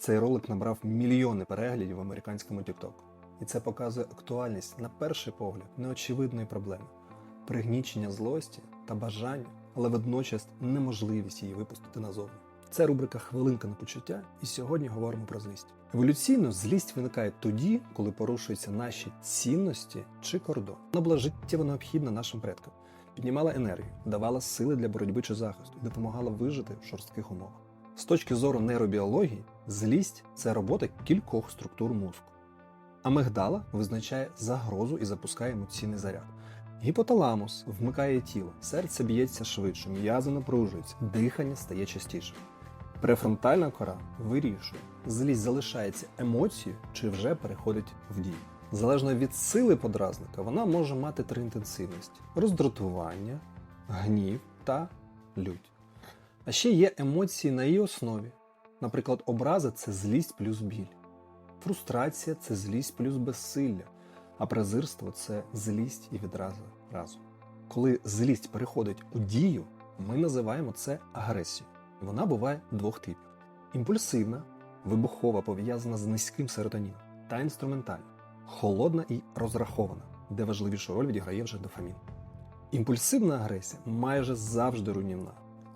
Цей ролик набрав мільйони переглядів в американському TikTok. І це показує актуальність на перший погляд неочевидної проблеми пригнічення злості та бажання, але водночас неможливість її випустити назовні. Це рубрика Хвилинка на почуття, і сьогодні говоримо про злість. Еволюційно злість виникає тоді, коли порушуються наші цінності чи кордон. Вона була життєво необхідна нашим предкам, піднімала енергію, давала сили для боротьби чи захисту і допомагала вижити в жорстких умовах. З точки зору нейробіології, злість це робота кількох структур мозку. Амигдала визначає загрозу і запускає емоційний заряд. Гіпоталамус вмикає тіло, серце б'ється швидше, м'язи напружуються, дихання стає частішим. Префронтальна кора вирішує, злість залишається емоцією чи вже переходить в дію. Залежно від сили подразника, вона може мати три інтенсивності: роздратування, гнів та лють. А ще є емоції на її основі. Наприклад, образи це злість плюс біль, фрустрація це злість плюс безсилля, а презирство це злість і відразу разом. Коли злість переходить у дію, ми називаємо це агресією. Вона буває двох типів: імпульсивна, вибухова, пов'язана з низьким серотоніном, та інструментальна, холодна і розрахована, де важливішу роль відіграє вже дофамін. Імпульсивна агресія майже завжди руйнівна.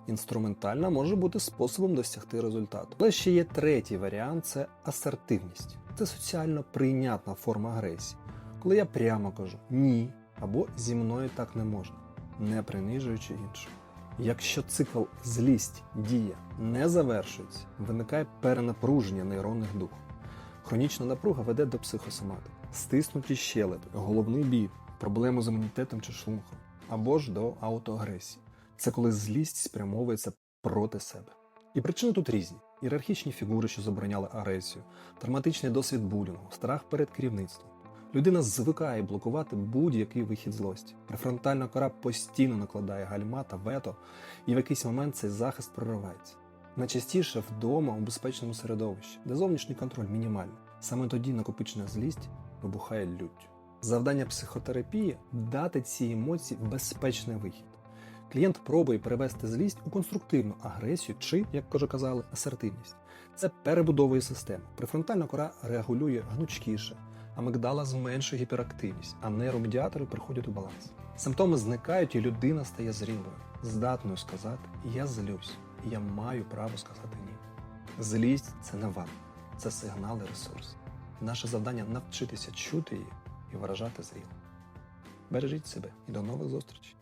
Інструментальна може бути способом досягти результату. Але ще є третій варіант це асертивність. Це соціально прийнятна форма агресії, коли я прямо кажу ні або зі мною так не можна, не принижуючи іншого. Якщо цикл злість дія не завершується, виникає перенапруження нейронних дух. Хронічна напруга веде до психосоматики, стиснуті щелепи, головний біль, проблеми з імунітетом чи шлунком, або ж до аутоагресії. Це коли злість спрямовується проти себе. І причини тут різні: ієрархічні фігури, що забороняли агресію, травматичний досвід булінгу, страх перед керівництвом. Людина звикає блокувати будь-який вихід злості. Префронтальна кора постійно накладає гальма та вето, і в якийсь момент цей захист проривається. Найчастіше вдома у безпечному середовищі, де зовнішній контроль мінімальний. Саме тоді накопичена злість вибухає люттю. Завдання психотерапії дати цій емоції безпечний вихід. Клієнт пробує перевести злість у конструктивну агресію чи, як вже казали, асертивність. Це перебудовує систему. Префронтальна кора регулює гнучкіше, амигдала зменшує гіперактивність, а нейромедіатори приходять у баланс. Симптоми зникають, і людина стає зрілою, здатною сказати Я злюсь, я маю право сказати ні. Злість це не вам, це сигнал і ресурс. Наше завдання навчитися чути її і виражати зріло. Бережіть себе і до нових зустрічей!